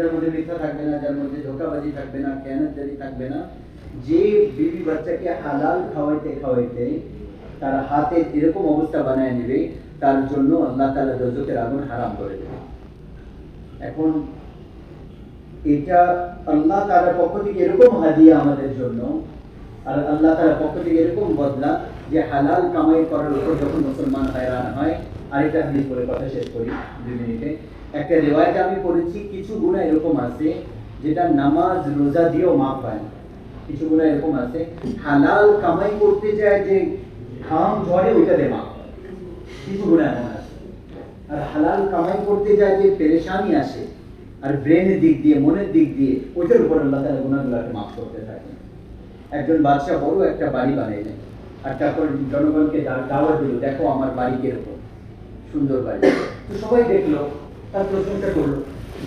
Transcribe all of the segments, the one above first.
যার মধ্যে মিথ্যা থাকবে না, যার মধ্যে ধোকাবাজি থাকবে না, খেয়ানতদারি থাকবে না, যে বিবি বাচ্চাকে হালাল খাওয়াইতে খাওয়াইতে তার হাতে এরকম অবস্থা বানায় নেবে, তার জন্য আল্লাহ তাআলা দোজখের আগুন হারাম করে দেবে। এখন এটা আল্লাহ তাআলার পক্ষ থেকে এরকম হাদিয়া আমাদের জন্য, আর আল্লাহ তাআলার পক্ষ থেকে এরকম বদলা যে হালাল কামাই করার উপর যখন মুসলমান হয়রান হয়, আরেকটা হাদিস বলে কথা শেষ করি, দুই মিনিটে। একটা রেওয়ায়তে আমি পড়েছি, কিছু গুণা এরকম আছে, যেটা নামাজ, রোজা দিয়েও মাপ পায় কিছু গুণা এরকম আছে, হালাল কামাই করতে যায় যে ঘাম ঝরে ওইটা দিয়ে মাপ কিছু গুণা এমন আছে। আর হালাল কামাই করতে যায় যে পেরেশানি আসে, আর ব্রেনের দিক দিয়ে, মনের দিক দিয়ে, ওইটার উপর আল্লাহ তাআলা গুণাগুলোকে মাফ করতে থাকে। একজন বাদশা বড় একটা বাড়ি বানাইলেন, আর তারপর জনগণকে দাওয়াত দিল, দেখো আমার বাড়ি কীরকম, সুন্দর বাড়ি। তো সবাই দেখল তার প্রশংসা করল,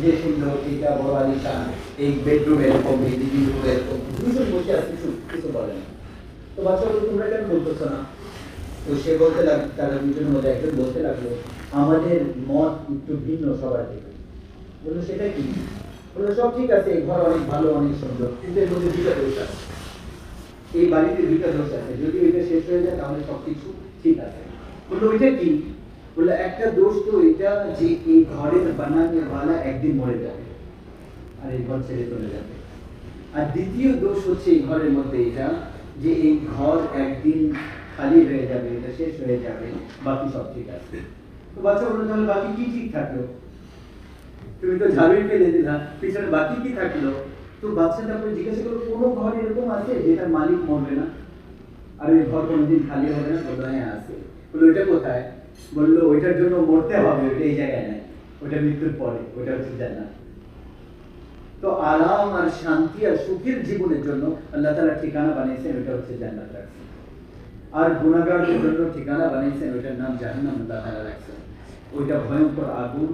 যে সুন্দর এইটা বড় আলিশান এই বেডরুম এরকম এই রুম এরকম। দুজন বসে আছে, কিছু কিছু বলে না। তো বাচ্চা বলল, তোমরা কেন বলতেছো না? তো সে বলতে লাগল তারা দুজনের মধ্যে একজন বলতে লাগল, আমাদের মত একটু ভিন্ন সবার থেকে। বলল, সেটা কি? বলল, সব ঠিক আছে, এই ঘর অনেক ভালো, অনেক সুন্দর, কিন্তু এর মধ্যে দুটা দোষ আছে। এই বাড়িতে দুইটা দোষ আছে, যদি ওইটা শেষ হয়ে যায়, তাহলে সবকিছু ঠিক আছে। বলল, ওইটা কি? বলল একটা দোষ তো এটা যে এই ঘরের বানানে ওয়ালা একদিন মরে যাবে আর এই ঘর ছেড়ে চলে যাবে। আর দ্বিতীয় দোষ হচ্ছে এই ঘরের মধ্যে এটা যে এই ঘর একদিন খালি হয়ে যাবে, এটা শেষ হয়ে যাবে, বাকি সব ঠিক আছে। তো বাচ্চা বলল, তাহলে বাকি কি ঠিক থাকল? তুমি তো ঝাড়ুই ফেলে দিলা, পিছনে বাকি কি থাকল? তো বাচ্চা তারপরে জিজ্ঞাসা করল কোনো ঘর এরকম আছে যেটার মালিক মরবে না? আর ওই ঘর কোনোদিন খালি হবে না হ্যাঁ আছে? বলল ওইটা কোথায়? বলল, ওইটার জন্য মরতে হবে, ওইটা এই জায়গায় নাই। ওইটা মৃত্যুর পরে, ওইটা হচ্ছে জান্নাত। তো আরাম আর শান্তি আর সুখের জীবনের জন্য আল্লাহ তাআলা ঠিকানা বানিয়েছেন, ওইটা হচ্ছে জান্নাত রাখছেন আর গুণাগারদের জন্য ঠিকানা বানিয়েছেন, ওইটার নাম জাহান্নাম আল্লাহ তাআলা রাখছেন। ওইটা ভয়ঙ্কর আগুন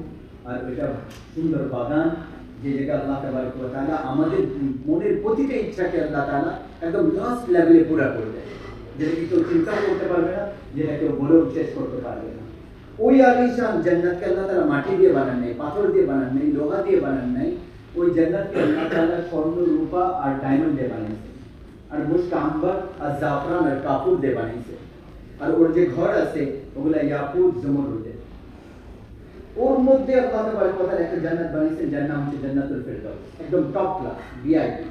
আর ওইটা সুন্দর বাগান, যে জায়গা আল্লাহ তাআলা আমাদের মনের প্রতিটা ইচ্ছাকে আল্লাহ তাআলা একদম লাস্ট লেভেলে পুরা করে দেয়। যেটা কি কেউ চিন্তাও করতে পারবে না যেটা কেউ বলেও শেষ করতে পারবে না ওই আলিশান জান্নাতকে আল্লাহ তাআলা মাটি দিয়ে বানান নাই পাথর দিয়ে বানান নাই লোহা দিয়ে বানান নাই ওই জান্নাতকে আল্লাহ তাআলা স্বর্ণ রূপা আর ডায়মন্ড দিয়ে বানিয়েছে আর মুস্ক আম্বার আর জাফরান আর কাপুর দিয়ে বানিয়েছে আর ওর যে ঘর আছে ওগুলা ইয়াকুত জমরুদের ওর মধ্যে আল্লাহ তাবারক ওয়া তাআলা একটা জান্নাত বানিয়েছেন যার নাম হচ্ছে জান্নাতুল ফেরদাউস একদম টপ ক্লাস ভিআইপি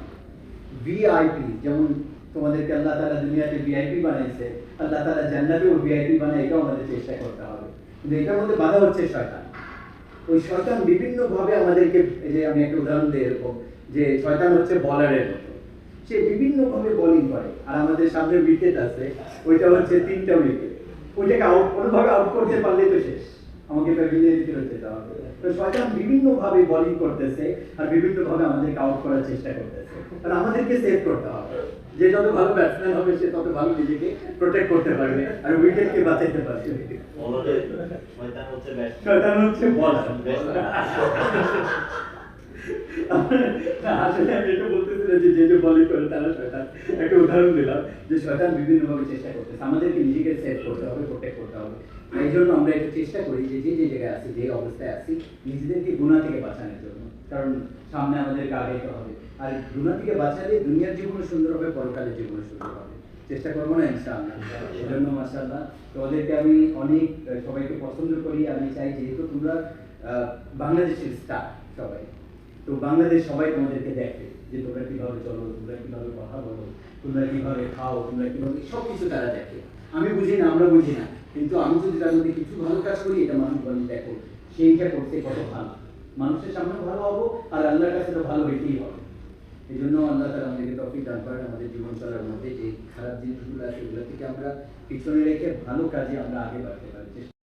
ভিআইপি যেমন তোমাদেরকে আল্লাহ তাআলা দুনিয়াতে ভিআইপি বানাইছে আল্লাহ তাআলা জান্নাতেও ভিআইপি বানায়, এটাও আমাদের চেষ্টা করতে হবে। কিন্তু এটার মধ্যে বাধা হচ্ছে শয়তান। ওই শয়তান বিভিন্ন ভাবে আমাদেরকে, এই যে আমি একটা উদাহরণ দিই এরকম, যে শয়তান হচ্ছে বলারের মতো। সে বিভিন্ন ভাবে বোলিং করে। আর আমাদের সামনে উইকেট আছে, ওইটা হচ্ছে তিনটা উইকেট ওইটাকে আউট কোনোভাবে আউট করতে পারলেই তো শেষ। আমাকে প্যাভিলিয়ন ফেরত যেতে হবে তো শয়তান বিভিন্ন ভাবে বোলিং করতেছে, আর বিভিন্ন ভাবে আমাদেরকে আউট করার চেষ্টা করতেছে। আর আমাদেরকে সেভ করতে হবে। যে যত ভালো ব্যাটসম্যান হবে সে তত ভালো নিজেকে প্রোটেক্ট করতে পারবে আর উইকেটকে বাঁচাইতে পারবে। শয়তান হচ্ছে ব্যাট শয়তান হচ্ছে বলার আসলে আমি এটা বলতেছিলাম যে যে যে বলি করে তারা শয়তান। একটা উদাহরণ দিলাম যে শয়তান বিভিন্ন ভাবে চেষ্টা করতেছে। আমাদেরকে নিজেকে সেভ করতে হবে প্রোটেক্ট করতে হবে। এই জন্য আমরা একটু চেষ্টা করি যে যে যে জায়গায় আছি যে অবস্থায় আছি নিজেদেরকে গুণা থেকে জন্য কারণ সামনে আমাদেরকে আগাইতে হবে। আর গুণা থেকে বাঁচালে দুনিয়ার জীবনও সুন্দর হবে, পরকালের জীবনও সুন্দর হবে। চেষ্টা করব না, ইনশাআল্লাহ। সেজন্য মাশাআল্লাহ, তোমাদেরকে আমি অনেক সবাইকে পছন্দ করি। আমি চাই যেহেতু তোমরা বাংলাদেশের স্টার সবাই, তো বাংলাদেশ সবাই তোমাদেরকে দেখে যে তোমরা কীভাবে চলো, তোমরা কীভাবে কথা বলো, তোমরা কীভাবে খাও, তোমরা কীভাবে সব কিছু তারা দেখে। আমি বুঝি না, আমরা বুঝি না। কিন্তু আমি যদি তার মধ্যে কিছু ভালো কাজ করি, এটা মানুষ বলে, দেখো, সেইটা করতে কত ভালো। মানুষের সামনে ভালো হব আর আল্লাহর কাছে তো ভালো হইতেই হবে। এই জন্য আল্লাহ তারা আমাদেরকে তফিক দান করেন, আমাদের জীবন চলার মধ্যে যে খারাপ জিনিসগুলো আছে সেগুলো থেকে আমরা পিছনে রেখে ভালো কাজে আমরা আগে বাড়তে পারি।